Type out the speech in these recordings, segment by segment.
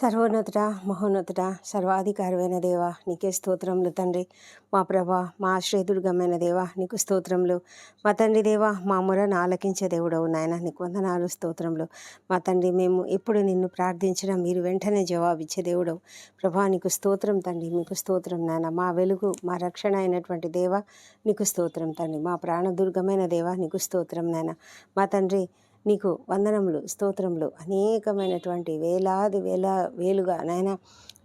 సర్వోన్నతుడ మహోన్నతుడ సర్వాధికారమైన దేవ నీకే స్తోత్రములు తండ్రి. మా ప్రభ మా ఆశ్రయదుర్గమైన దేవ నీకు స్తోత్రములు. మా తండ్రి దేవ మా మొరను ఆలకించే దేవుడవు నాయన నీకు వందనాలు స్తోత్రములు. మా తండ్రి మేము ఎప్పుడు నిన్ను ప్రార్థించడం మీరు వెంటనే జవాబిచ్చే దేవుడవు. ప్రభా నీకు స్తోత్రం తండ్రి మీకు స్తోత్రం నాయన. మా వెలుగు మా రక్షణ అయినటువంటి దేవ నీకు స్తోత్రం తండ్రి. మా ప్రాణదుర్గమైన దేవ నీకు స్తోత్రం నాయన. మా తండ్రి నీకు వందనములు స్తోత్రములు అనేకమైనటువంటి వేలాది వేల వేలుగా నాయన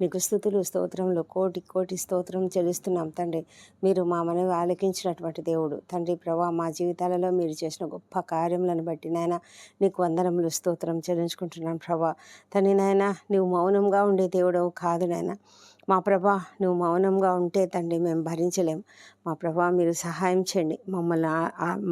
నీకు స్థుతులు స్తోత్రములు కోటి కోటి స్తోత్రం చెల్లిస్తున్నాం తండ్రి. మీరు మా మనవి ఆలకించినటువంటి దేవుడు. తండ్రి ప్రభా మా జీవితాలలో మీరు చేసిన గొప్ప కార్యములను బట్టి నాయన నీకు వందనములు స్తోత్రం చెల్లించుకుంటున్నాను ప్రభా. తండ్రి నాయన నీవు మౌనంగా ఉండే దేవుడవు కాదు నాయన. మా ప్రభా నువ్వు మౌనంగా ఉంటే తండ్రి మేము భరించలేం. మా ప్రభా మీరు సహాయం చేయండి. మమ్మల్ని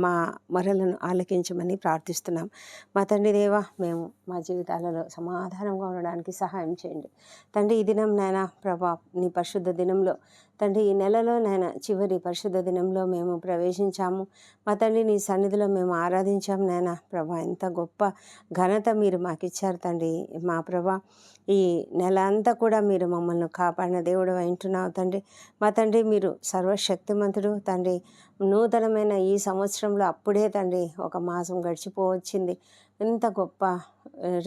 మా మొరలను ఆలకించమని ప్రార్థిస్తున్నాం. మా తండ్రి దేవా మేము మా జీవితాలలో సమాధానంగా ఉండడానికి సహాయం చేయండి. తండ్రి ఈ దినం నాయన ప్రభా నీ పరిశుద్ధ దినంలో తండ్రి ఈ నెలలో నాయన చివరి పరిశుద్ధ దినంలో మేము ప్రవేశించాము. మా తండ్రి నీ సన్నిధిలో మేము ఆరాధించాం నాయన. ప్రభా ఎంత గొప్ప ఘనత మీరు మాకు ఇచ్చారు తండ్రి. మా ప్రభా ఈ నెల అంతా కూడా మీరు మమ్మల్ని కాపాడిన దేవుడు వింటున్నావు తండ్రి. మా తండ్రి మీరు సర్వశక్తిమంతుడు తండ్రి. నూతనమైన ఈ సంవత్సరంలో అప్పుడే తండ్రి ఒక మాసం గడిచిపోవచ్చింది. ఎంత గొప్ప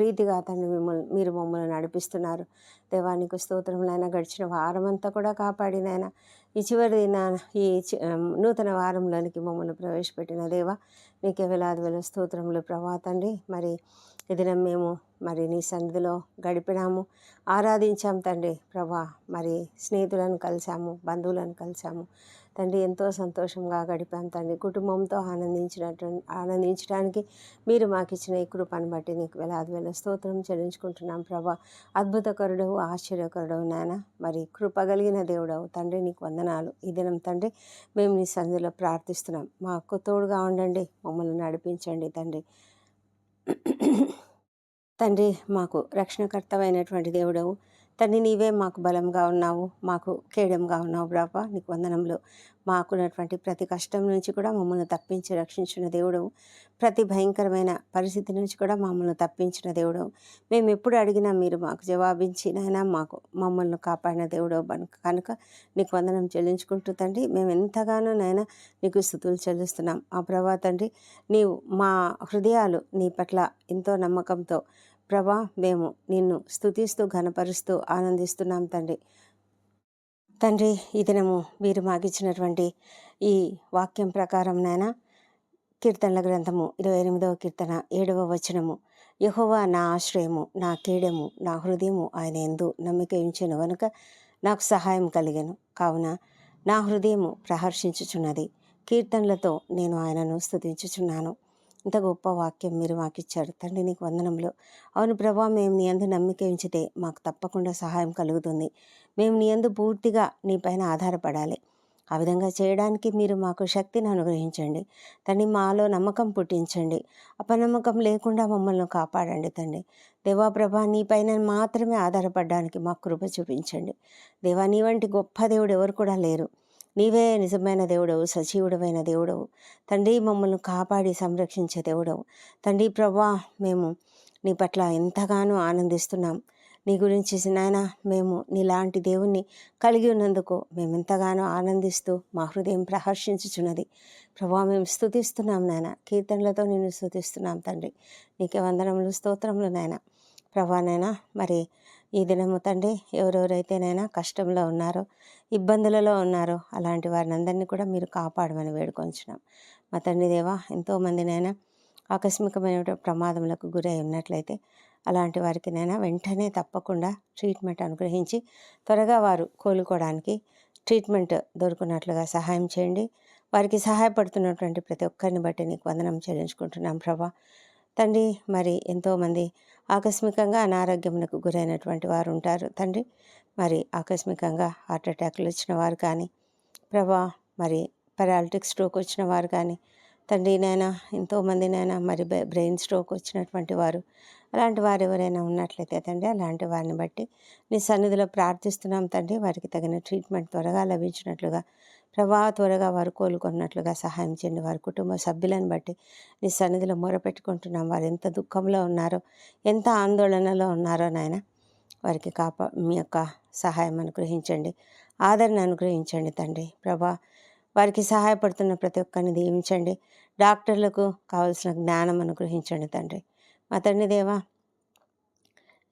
రీతిగా తండ్రి మిమ్మల్ని మీరు మమ్మల్ని నడిపిస్తున్నారు. దేవానికి స్తోత్రములైనా గడిచిన వారం అంతా కూడా కాపాడినైనా ఈ చివరి దిన ఈ నూతన వారంలోనికి మమ్మల్ని ప్రవేశపెట్టిన దేవా నీకే వేలాది వేల స్తోత్రములు. ప్రభా తండ్రి మరి దినం మేము మరి నీ సన్నిధిలో గడిపినాము. ఆరాధించాం తండ్రి ప్రభా. మరి స్నేహితులను కలిసాము బంధువులను కలిసాము తండ్రి ఎంతో సంతోషంగా గడిపాం తండ్రి. కుటుంబంతో ఆనందించినట్టు ఆనందించడానికి మీరు మాకు ఇచ్చిన ఈ కృపను బట్టి నీకు వేలాది వేల స్తోత్రం చెల్లించుకుంటున్నాం ప్రభా. అద్భుతకరుడవు ఆశ్చర్యకరుడవు నాయన. మరి కృప కలిగిన దేవుడవు తండ్రి నీకు వందనాలు. ఈ దినం తండ్రి మేము నీ సన్నిధిలో ప్రార్థిస్తున్నాం. మాకు తోడుగా ఉండండి మమ్మల్ని నడిపించండి తండ్రి. తండ్రి మాకు రక్షణకర్తవైనటువంటి దేవుడవు. తండ్రి నీవే మాకు బలంగా ఉన్నావు మాకు కేడంగా ఉన్నావు బ్రాప నీకు వందనంలో మాకున్నటువంటి ప్రతి కష్టం నుంచి కూడా మమ్మల్ని తప్పించి రక్షించిన దేవుడు. ప్రతి భయంకరమైన పరిస్థితి నుంచి కూడా మమ్మల్ని తప్పించిన దేవుడు. మేము ఎప్పుడు అడిగినా మీరు మాకు జవాబించినైనా మాకు మమ్మల్ని కాపాడిన దేవుడవు కనుక నీకు వందనం చెల్లించుకుంటూ తండ్రి మేము ఎంతగానో నాయన నీకు స్థుతులు చెల్లిస్తున్నాం. ఆ ప్రభా తండ్రి నీవు మా హృదయాలు నీ పట్ల ఎంతో నమ్మకంతో ప్రభా మేము నిన్ను స్థుతిస్తూ ఘనపరుస్తూ ఆనందిస్తున్నాం తండ్రి. తండ్రి ఈ దినము మీరు మాకిచ్చినటువంటి ఈ వాక్యం ప్రకారం నాయన కీర్తనల గ్రంథము ఇరవై ఎనిమిదవ కీర్తన ఏడవ వచనము. యహోవా నా ఆశ్రయము నా కీడెము నా హృదయము ఆయన ఎందు నమ్మిక ఉంచాను కనుక నాకు సహాయం కలిగాను. కావున నా హృదయము ప్రహర్షించుచున్నది. కీర్తనలతో నేను ఆయనను స్థుతించుచున్నాను ఇంత గొప్ప వాక్యం మీరు మాకు ఇచ్చారు తండ్రి నీకు వందనంలో అవును ప్రభా మేము నీ అందు నమ్మిక ఉంచితే మాకు తప్పకుండా సహాయం కలుగుతుంది. మేము నీ అందు పూర్తిగా నీ పైన ఆధారపడాలి. ఆ విధంగా చేయడానికి మీరు మాకు శక్తిని అనుగ్రహించండి. తండ్రి మాలో నమ్మకం పుట్టించండి. అపనమ్మకం లేకుండా మమ్మల్ని కాపాడండి తండ్రి. దేవా ప్రభా నీ పైన మాత్రమే ఆధారపడడానికి మాకు కృప చూపించండి. దేవా నీ వంటి గొప్ప దేవుడు ఎవరు కూడా లేరు. నీవే నిజమైన దేవుడవు సజీవుడమైన దేవుడవు. తండ్రి మమ్మల్ని కాపాడి సంరక్షించే దేవుడవు. తండ్రి ప్రభా మేము నీ పట్ల ఎంతగానో ఆనందిస్తున్నాం. నీ గురించి నాయన మేము నీలాంటి దేవుణ్ణి కలిగి ఉన్నందుకు మేము ఎంతగానో ఆనందిస్తూ మా హృదయం ప్రహర్షించుచున్నది. ప్రభా మేము స్తుతిస్తున్నాం నాయన. కీర్తనలతో నేను స్తుతిస్తున్నాం తండ్రి. నీకే వందనములు స్తోత్రములు నాయన. ప్రభా నాయన మరి ఈ దినము తండ్రి ఎవరెవరైతేనైనా కష్టంలో ఉన్నారో ఇబ్బందులలో ఉన్నారో అలాంటి వారిని అందరినీ కూడా మీరు కాపాడమని వేడుకొంచున్నాం. మా తండ్రి దేవా ఎంతోమందినైనా ఆకస్మికమైన ప్రమాదములకు గురై ఉన్నట్లయితే అలాంటి వారికి నైనా వెంటనే తప్పకుండా ట్రీట్మెంట్ అనుగ్రహించి త్వరగా వారు కోలుకోవడానికి ట్రీట్మెంట్ దొరుకున్నట్లుగా సహాయం చేయండి. వారికి సహాయపడుతున్నటువంటి ప్రతి ఒక్కరిని బట్టి నీకు వందనం చెల్లించుకుంటున్నాం ప్రభా. తండ్రి మరి ఎంతోమంది ఆకస్మికంగా అనారోగ్యమునకు గురైనటువంటి వారు ఉంటారు తండ్రి. మరి ఆకస్మికంగా హార్ట్ అటాక్లు వచ్చిన వారు కానీ ప్రభా మరి పెరాలిటిక్ స్ట్రోక్ వచ్చిన వారు కానీ తండ్రి నైనా ఎంతోమంది నైనా మరి బ్రెయిన్ స్ట్రోక్ వచ్చినటువంటి వారు అలాంటి వారు ఎవరైనా ఉన్నట్లయితే తండ్రి అలాంటి వారిని బట్టి నీ సన్నిధిలో ప్రార్థిస్తున్నాం తండ్రి. వారికి తగిన ట్రీట్మెంట్ త్వరగా లభించినట్లుగా ప్రభా త్వరగా వారు కోలుకున్నట్లుగా సహాయం చేయండి. వారి కుటుంబ సభ్యులను బట్టి నీ సన్నిధిలో మొరపెట్టుకుంటున్నాం. వారు ఎంత దుఃఖంలో ఉన్నారో ఎంత ఆందోళనలో ఉన్నారో నాయన వారికి కాపా మీ యొక్క సహాయం అనుగ్రహించండి. ఆదరణ అనుగ్రహించండి తండ్రి. ప్రభా వారికి సహాయపడుతున్న ప్రతి ఒక్కరిని దీవించండి. డాక్టర్లకు కావలసిన జ్ఞానం అనుగ్రహించండి తండ్రి. మా తండ్రి దేవా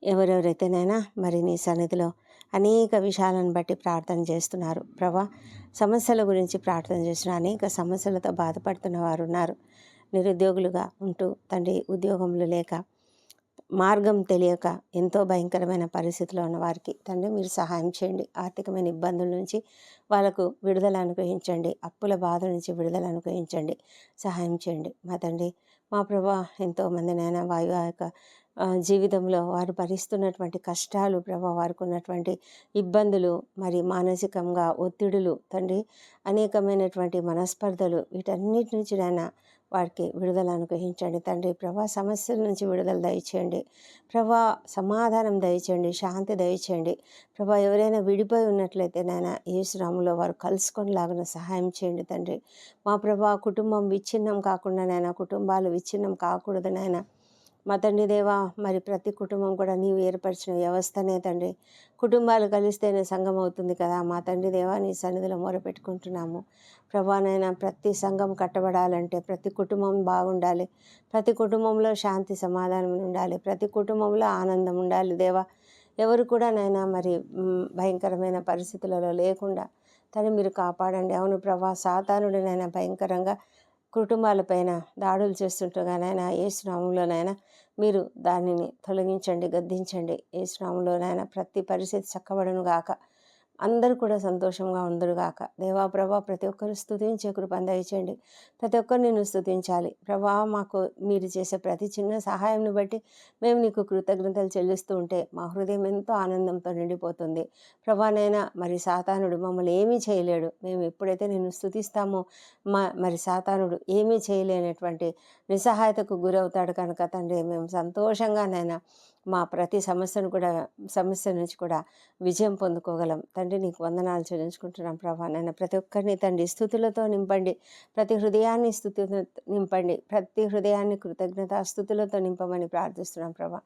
ఎవరెవరైతేనైనా మరి నీ సన్నిధిలో అనేక విషయాలను బట్టి ప్రార్థన చేస్తున్నారు. ప్రభా సమస్యల గురించి ప్రార్థన చేస్తున్న అనేక సమస్యలతో బాధపడుతున్న వారు ఉన్నారు నిరుద్యోగులుగా ఉంటూ తండ్రి ఉద్యోగములు లేక మార్గం తెలియక ఎంతో భయంకరమైన పరిస్థితిలో ఉన్న వారికి తండ్రి మీరు సహాయం చేయండి. ఆర్థికమైన ఇబ్బందుల నుంచి వాళ్ళకు విడుదల అనుగ్రహించండి. అప్పుల బాధ నుంచి విడుదల అనుగ్రహించండి. సహాయం చేయండి. మా తండ్రి మా ప్రభా ఎంతోమంది నాయన వాయు ఆ, జీవితంలో వారు భరిస్తున్నటువంటి కష్టాలు ప్రభా వారికి ఉన్నటువంటి ఇబ్బందులు మరి మానసికంగా ఒత్తిడులు తండ్రి అనేకమైనటువంటి మనస్పర్ధలు వీటన్నిటి నుంచి నాయన వారికి విడుదల అనుగ్రహించండి. తండ్రి ప్రభా సమస్యల నుంచి విడుదల దయచేయండి. ప్రభా సమాధానం దయచేయండి శాంతి దయచేయండి. ప్రభా ఎవరైనా విడిపోయి ఉన్నట్లయితే నాయన యేసురాములో వారు కలుసుకొనిలాగిన సహాయం చేయండి తండ్రి. మా ప్రభా కుటుంబం విచ్ఛిన్నం కాకుండా నాయన కుటుంబాలు విచ్ఛిన్నం కాకూడదు నాయన. మా తండ్రి దేవా మరి ప్రతి కుటుంబం కూడా నీవు ఏర్పరిచిన వ్యవస్థనే తండ్రి. కుటుంబాలు కలిస్తేనే సంఘం అవుతుంది కదా. మా తండ్రి దేవా నీ సన్నిధిలో మొరపెట్టుకుంటున్నాము. ప్రభానైనా ప్రతి సంఘం కట్టబడాలంటే ప్రతి కుటుంబం బాగుండాలి. ప్రతి కుటుంబంలో శాంతి సమాధానం ఉండాలి. ప్రతి కుటుంబంలో ఆనందం ఉండాలి దేవా. ఎవరు కూడా నైనా మరి భయంకరమైన పరిస్థితులలో లేకుండా తను మీరు కాపాడండి. అవును ప్రభా సాతానుడినైనా భయంకరంగా కుటుంబాలపైన దాడులు చేస్తుండగానైనా ఏ శ్రామంలోనైనా మీరు దానిని తొలగించండి గద్దించండి. ఏ శ్రామంలోనైనా ప్రతి పరిస్థితి చక్కబడును గాక అందరూ కూడా సంతోషంగా ఉందరుగాక దేవా ప్రభా ప్రతి ఒక్కరు స్థుతించే కృప దయచేయండి. ప్రతి ఒక్కరు నేను స్థుతించాలి ప్రభా మాకు మీరు చేసే ప్రతి చిన్న సహాయంను బట్టి మేము నీకు కృతజ్ఞతలు చెల్లిస్తూ ఉంటే మా హృదయం ఎంతో ఆనందంతో నిండిపోతుంది. ప్రభానైనా మరి సాతానుడు మమ్మల్ని ఏమీ చేయలేడు. మేము ఎప్పుడైతే నేను స్థుతిస్తామో మా మరి సాతానుడు ఏమీ చేయలేనటువంటి నిస్సహాయతకు గురవుతాడు కనుక తండ్రి మేము సంతోషంగానైనా మా ప్రతి సమస్యను కూడా సమస్య నుంచి కూడా విజయం పొందుకోగలం. తండ్రి నీకు వందనాలు చెల్లించుకుంటున్నాం ప్రభా. నాయన ప్రతి ఒక్కరిని తండ్రి స్థుతులతో నింపండి. ప్రతి హృదయాన్ని స్థుతి నింపండి. ప్రతి హృదయాన్ని కృతజ్ఞత స్థుతులతో నింపమని ప్రార్థిస్తున్నాం ప్రభా.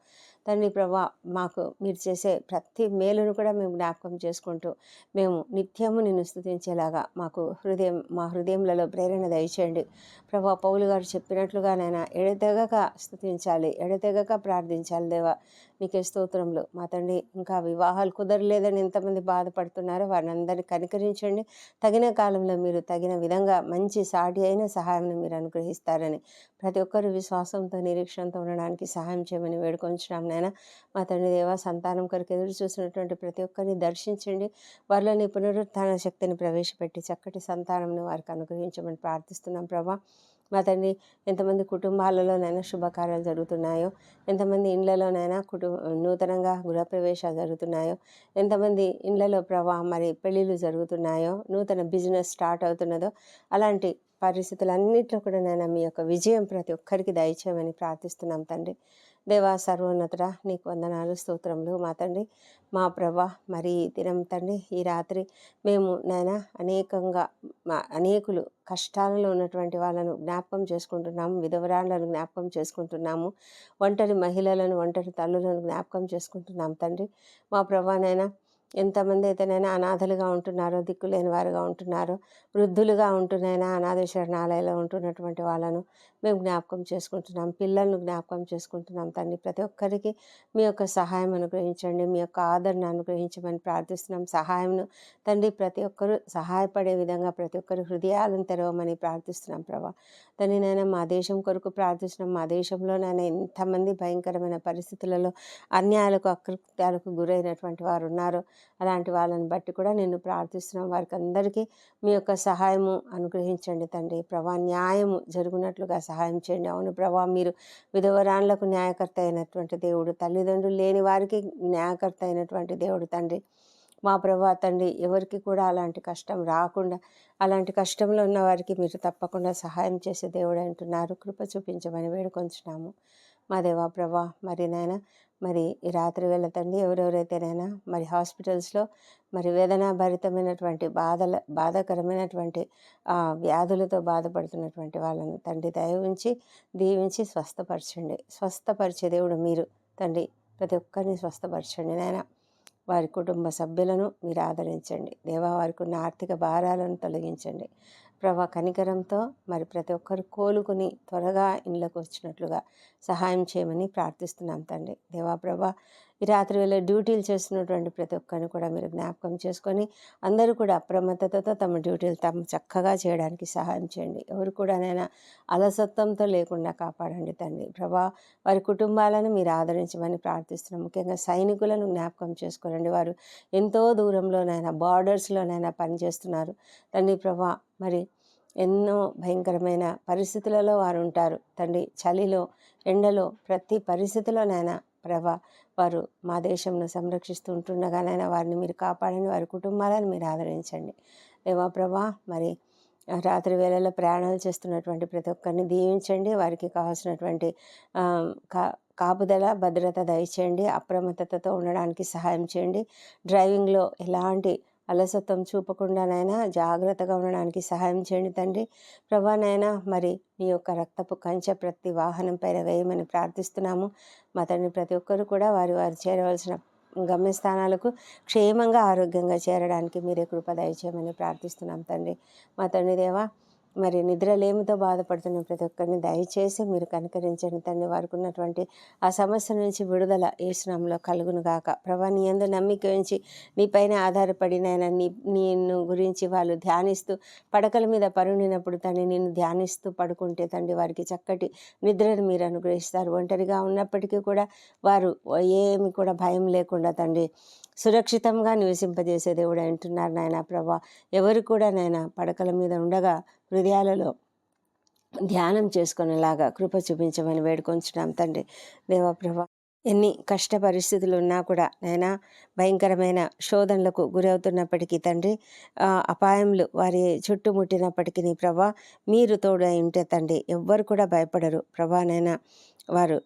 తండ్రి ప్రభా మాకు మీరు చేసే ప్రతి మేలును కూడా మేము జ్ఞాపకం చేసుకుంటూ మేము నిత్యము నిన్ను స్థుతించేలాగా మాకు హృదయం మా హృదయంలో ప్రేరణ దయచేయండి. ప్రభా పౌలు గారు చెప్పినట్లుగా నాయన ఎడతెగక స్థుతించాలి ఎడతెగక ప్రార్థించాలి దేవా. నీకే స్తోత్రంలో మా తండ్రి ఇంకా వివాహాలు కుదరలేదని ఎంతమంది బాధపడుతున్నారో వారిని అందరినీ కనికరించండి. తగిన కాలంలో మీరు తగిన విధంగా మంచి సాటి అయిన సహాయం మీరు అనుగ్రహిస్తారని ప్రతి ఒక్కరు విశ్వాసంతో నిరీక్షణతో ఉండడానికి సహాయం చేయమని వేడుకొంచున్నాం నాయన. మా తండ్రి దేవ సంతానం కొరకు ఎదురు చూసినటువంటి ప్రతి ఒక్కరిని దర్శించండి. వారిలోని పునరుత్థాన శక్తిని ప్రవేశపెట్టి చక్కటి సంతానంను వారికి అనుగ్రహించమని ప్రార్థిస్తున్నాం ప్రభా. మా తండ్రి ఎంతమంది కుటుంబాలలోనైనా శుభకార్యాలు జరుగుతున్నాయో ఎంతమంది ఇండ్లలోనైనా కుటుంబ నూతనంగా గృహప్రవేశాలు జరుగుతున్నాయో ఎంతమంది ఇండ్లలో ప్రభా మరి పెళ్ళిళ్ళు జరుగుతున్నాయో నూతన బిజినెస్ స్టార్ట్ అవుతున్నదో అలాంటి పరిస్థితులన్నింటిలో కూడా నేను మీ యొక్క విజయం ప్రతి ఒక్కరికి దయచేయమని ప్రార్థిస్తున్నాం తండ్రి. దేవా సర్వోన్నతుడ నీకు వందనాలు స్తోత్రములు. మా తండ్రి మా ప్రభా మరి దినం తండ్రి ఈ రాత్రి మేము నాయన అనేకంగా మా అనేకులు కష్టాలలో ఉన్నటువంటి వాళ్ళను జ్ఞాపకం చేసుకుంటున్నాము విధవరాళ్ళను జ్ఞాపకం చేసుకుంటున్నాము ఒంటరి మహిళలను ఒంటరి తల్లులను జ్ఞాపకం చేసుకుంటున్నాము తండ్రి. మా ప్రభానైనా ఎంతమంది అయితేనైనా అనాథలుగా ఉంటున్నారో దిక్కులేని వారుగా ఉంటున్నారో వృద్ధులుగా ఉంటున్నాయినా అనాథ శరణాలయంలో ఉంటున్నటువంటి వాళ్ళను మేము జ్ఞాపకం చేసుకుంటున్నాం పిల్లలను జ్ఞాపకం చేసుకుంటున్నాం తండ్రి. ప్రతి ఒక్కరికి మీ యొక్క సహాయం అనుగ్రహించండి మీ యొక్క ఆదరణ అనుగ్రహించమని ప్రార్థిస్తున్నాం. సహాయంను తండ్రి ప్రతి ఒక్కరూ సహాయపడే విధంగా ప్రతి ఒక్కరి హృదయాలను తెరవమని ప్రార్థిస్తున్నాం ప్రభా. తండ్రి నేను మా దేశం కొరకు ప్రార్థిస్తున్నాం. మా దేశంలో నేను ఎంతమంది భయంకరమైన పరిస్థితులలో అన్యాయాలకు అకృత్యాలకు గురైనటువంటి వారు ఉన్నారు. అలాంటి వాళ్ళని బట్టి కూడా నేను ప్రార్థిస్తున్నాం. వారికి అందరికీ మీ యొక్క సహాయము అనుగ్రహించండి తండ్రి. ప్రభా న్యాయము జరుగునట్లుగా సహాయం చేయండి. అవును ప్రభా మీరు విధవరాన్లకు న్యాయకర్త అయినటువంటి దేవుడు తల్లిదండ్రులు లేని వారికి న్యాయకర్త అయినటువంటి దేవుడు తండ్రి. మా ప్రభా తండ్రి ఎవరికి కూడా అలాంటి కష్టం రాకుండా అలాంటి కష్టంలో ఉన్న వారికి మీరు తప్పకుండా సహాయం చేసే దేవుడు అంటున్నారు. కృప చూపించమని వేడుకొంచున్నాము. మా దేవా ప్రభా మరి నాయన మరి ఈ రాత్రి వేళ తండ్రి ఎవరెవరైతేనైనా మరి హాస్పిటల్స్లో మరి వేదనాభరితమైనటువంటి బాధల బాధాకరమైనటువంటి వ్యాధులతో బాధపడుతున్నటువంటి వాళ్ళని తండ్రి దయ ఉంచి దీవించి స్వస్థపరచండి. స్వస్థపరిచే దేవుడు మీరు తండ్రి. ప్రతి ఒక్కరిని స్వస్థపరచండి నాయన. వారి కుటుంబ సభ్యులను మీరు ఆదరించండి. దేవా వారికి ఉన్న ఆర్థిక భారాలను తొలగించండి. ప్రభా కనికరంతో మరి ప్రతి ఒక్కరు కోలుకుని త్వరగా ఇళ్ళకు వచ్చినట్లుగా సహాయం చేయమని ప్రార్థిస్తున్నాం తండ్రి. దేవా ప్రభా ఈ రాత్రి వేళ డ్యూటీలు చేస్తున్నటువంటి ప్రతి ఒక్కరిని కూడా మీరు జ్ఞాపకం చేసుకొని అందరూ కూడా అప్రమత్తతతో తమ డ్యూటీలు తమ చక్కగా చేయడానికి సహాయం చేయండి. ఎవరు కూడా నైనా అలసత్వంతో లేకుండా కాపాడండి తండ్రి. ప్రభా వారి కుటుంబాలను మీరు ఆదరించమని ప్రార్థిస్తున్నాం. ముఖ్యంగా సైనికులను జ్ఞాపకం చేసుకోనండి వారు ఎంతో దూరంలోనైనా బార్డర్స్లోనైనా పనిచేస్తున్నారు. తండ్రి ప్రభా మరి ఎన్నో భయంకరమైన పరిస్థితులలో వారు ఉంటారు. తండ్రి చలిలో ఎండలో ప్రతి పరిస్థితిలోనైనా ప్రభా వారు మా దేశంను సంరక్షిస్తూ ఉంటుండగానైనా వారిని మీరు కాపాడని వారి కుటుంబాలను మీరు ఆదరించండి. దేవా ప్రభా మరి రాత్రి వేళల్లో ప్రయాణాలు చేస్తున్నటువంటి ప్రతి ఒక్కరిని దీవించండి. వారికి కావాల్సినటువంటి కా కాపుదల భద్రత దయచేయండి. అప్రమత్తతతో ఉండడానికి సహాయం చేయండి. డ్రైవింగ్లో ఎలాంటి అలసత్వం చూపకుండానైనా జాగ్రత్తగా ఉండడానికి సహాయం చేయండి తండ్రి. ప్రభానైనా మరి నీ యొక్క రక్తపు కంచె ప్రతి వాహనం పైన వేయమని ప్రార్థిస్తున్నాము. మా తండ్రి ప్రతి ఒక్కరు కూడా వారి వారు చేరవలసిన గమ్యస్థానాలకు క్షేమంగా ఆరోగ్యంగా చేరడానికి మీరే కృప దయచేయమని ప్రార్థిస్తున్నాం తండ్రి. మా తండ్రి దేవా మరి నిద్రలేమితో బాధపడుతున్న ప్రతి ఒక్కరిని దయచేసి మీరు కనుకరించండి తండ్రి. వారికి ఉన్నటువంటి ఆ సమస్య నుంచి విడుదల ఏ ఏసునాంలో కలుగును గాక. ప్రభా నీ ఎందు నమ్మిక ఉంచి నీపైన ఆధారపడి నీ నిన్ను గురించి వాళ్ళు ధ్యానిస్తూ పడకల మీద పరుండినప్పుడు తండ్రి నిన్ను ధ్యానిస్తూ పడుకుంటే తండ్రి వారికి చక్కటి నిద్రను మీరు అనుగ్రహిస్తారు. ఒంటరిగా ఉన్నప్పటికీ కూడా వారు ఏమి కూడా భయం లేకుండా తండ్రి సురక్షితంగా నివసింపజేసే దేవుడు అంటున్నారు నాయన ప్రభా. ఎవరు కూడా నాయన పడకల మీద ఉండగా హృదయాలలో ధ్యానం చేసుకునేలాగా కృప చూపించమని వేడుకొంచున్నాం తండ్రి. దేవప్రభ ఎన్ని కష్ట పరిస్థితులు ఉన్నా కూడా నైనా భయంకరమైన శోధనలకు గురవుతున్నప్పటికీ తండ్రి అపాయములు వారి చుట్టుముట్టినప్పటికీ ప్రభా మీరు తోడై ఉంటే తండ్రి ఎవ్వరు కూడా భయపడరు. ప్రభా నైనా వారు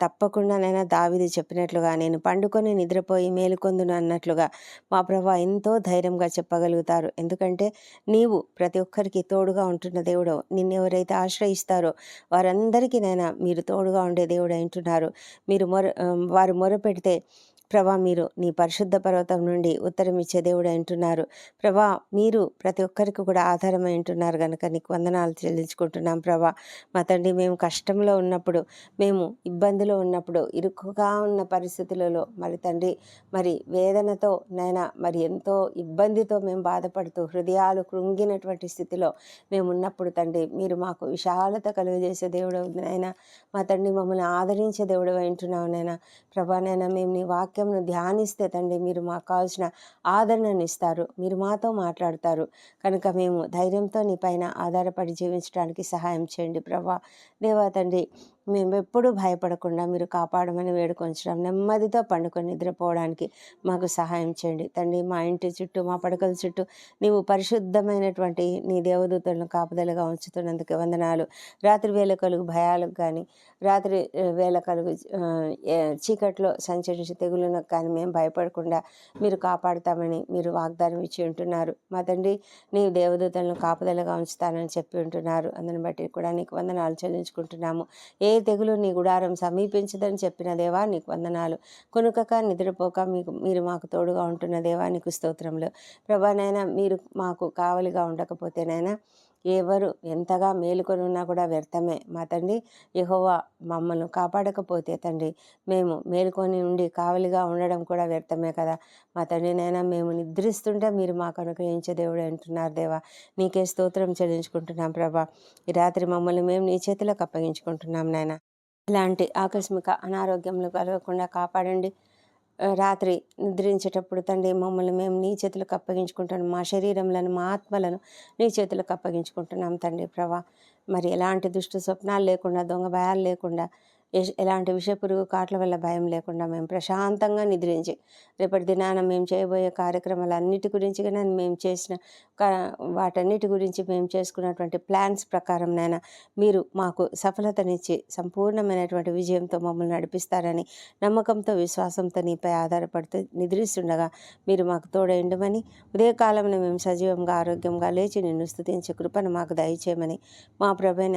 తప్పకుండానైనా దావిది చెప్పినట్లుగా నేను పండుకొని నిద్రపోయి మేలుకొందును అన్నట్లుగా మా ప్రభా ఎంతో ధైర్యంగా చెప్పగలుగుతారు. ఎందుకంటే నీవు ప్రతి ఒక్కరికి తోడుగా ఉంటున్న దేవుడు నిన్ను ఎవరైతే ఆశ్రయిస్తారో వారందరికీ నైనా మీరు తోడుగా ఉండే దేవుడు అంటున్నారు మీరు మొర వారు వారు మొరపెడితే ప్రభా మీరు నీ పరిశుద్ధ పర్వతం నుండి ఉత్తరం ఇచ్చే దేవుడు అంటున్నారు ప్రభా మీరు ప్రతి ఒక్కరికి కూడా ఆధారమై ఉంటున్నారు కనుక నీకు వందనాలు చెల్లించుకుంటున్నాం ప్రభా. మా తండ్రి మేము కష్టంలో ఉన్నప్పుడు మేము ఇబ్బందిలో ఉన్నప్పుడు ఇరుకుగా ఉన్న పరిస్థితులలో మరి తండ్రి మరి వేదనతో నైనా మరి ఎంతో ఇబ్బందితో మేము బాధపడుతూ హృదయాలు కృంగినటువంటి స్థితిలో మేము ఉన్నప్పుడు తండ్రి మీరు మాకు విశాలత కలుగజేసే దేవుడు నైనా మా తండ్రి మమ్మల్ని ఆదరించే దేవుడు వింటున్నావు నైనా. ప్రభా నైనా మేము నీ వాక్యంను ధ్యానిస్తే తండ్రి మీరు మాకు కావాల్సిన ఆదరణను ఇస్తారు. మీరు మాతో మాట్లాడతారు. కనుక మేము ధైర్యంతో నీ పైన ఆధారపడి జీవించడానికి సహాయం చేయండి. ప్రభా దేవా తండ్రి మేమెప్పుడూ భయపడకుండా మీరు కాపాడమని వేడుకొంచడం నెమ్మదితో పండుకొని నిద్రపోవడానికి మాకు సహాయం చేయండి. తండ్రి మా ఇంటి చుట్టూ మా పడకల చుట్టూ నీవు పరిశుద్ధమైనటువంటి నీ దేవదూతలను కాపుదలుగా ఉంచుతున్నందుకు వందనాలు. రాత్రి వేళ కలుగు భయాలకు కానీ రాత్రి వేళ కలుగు చీకట్లో సంచరించి తెగులులకు కానీ మేము భయపడకుండా మీరు కాపాడుతామని మీరు వాగ్దానం ఇచ్చి ఉంటున్నారు. మా తండ్రి నీ దేవదూతలను కాపుదలుగా ఉంచుతానని చెప్పి ఉంటున్నారు. అందుని బట్టి కూడా నీకు వందనాలు చెల్లించుకుంటున్నాము. ఏ తెగులు నీ గుడారం సమీపించదని చెప్పిన దేవా నీకు వందనాలు. కొనుకక నిద్రపోక మీకు మీరు మాకు తోడుగా ఉంటున్న దేవా నీకు స్తోత్రములు. ప్రభానైనా మీరు మాకు కావలిగా ఉండకపోతేనైనా ఎవరు ఎంతగా మేలుకొని ఉన్నా కూడా వ్యర్థమే. మా తండ్రి యహోవా మమ్మల్ని కాపాడకపోతే తండ్రి మేము మేలుకొని ఉండి కావలిగా ఉండడం కూడా వ్యర్థమే కదా. మా తండ్రినైనా మేము నిద్రిస్తుంటే మీరు మాకు అనుగ్రహించే దేవుడు అంటున్నారు దేవా. నీకే స్తోత్రం చెల్లించుకుంటున్నాం ప్రభా. ఈ రాత్రి మమ్మల్ని మేము నీ చేతిలోకి అప్పగించుకుంటున్నాం నాయన. ఇలాంటి ఆకస్మిక అనారోగ్యములు కలగకుండా కాపాడండి. రాత్రి నిద్రించేటప్పుడు తండ్రి మమ్మల్ని మేము నీ చేతులకు అప్పగించుకుంటాను మా శరీరంలను మా ఆత్మలను నీ చేతులకు అప్పగించుకుంటున్నాం తండ్రి ప్రభా. మరి ఎలాంటి దుష్ట స్వప్నాలు లేకుండా దొంగ భయాలు లేకుండా ఎలాంటి విషపురుగు కాట్ల వల్ల భయం లేకుండా మేము ప్రశాంతంగా నిద్రించి రేపటి దినాన మేము చేయబోయే కార్యక్రమాలు అన్నిటి గురించి కానీ మేము చేసిన కా- వాటన్నిటి గురించి మేము చేసుకున్నటువంటి ప్లాన్స్ ప్రకారం నైనా మీరు మాకు సఫలతనిచ్చి సంపూర్ణమైనటువంటి విజయంతో మమ్మల్ని నడిపిస్తారని నమ్మకంతో విశ్వాసంతో నీపై ఆధారపడుతూ నిద్రిస్తుండగా మీరు మాకు తోడైండమని ఉదయకాలంలో మేము సజీవంగా ఆరోగ్యంగా లేచి నిన్ను స్థుతించే కృపను మాకు దయచేయమని మా ప్రభైన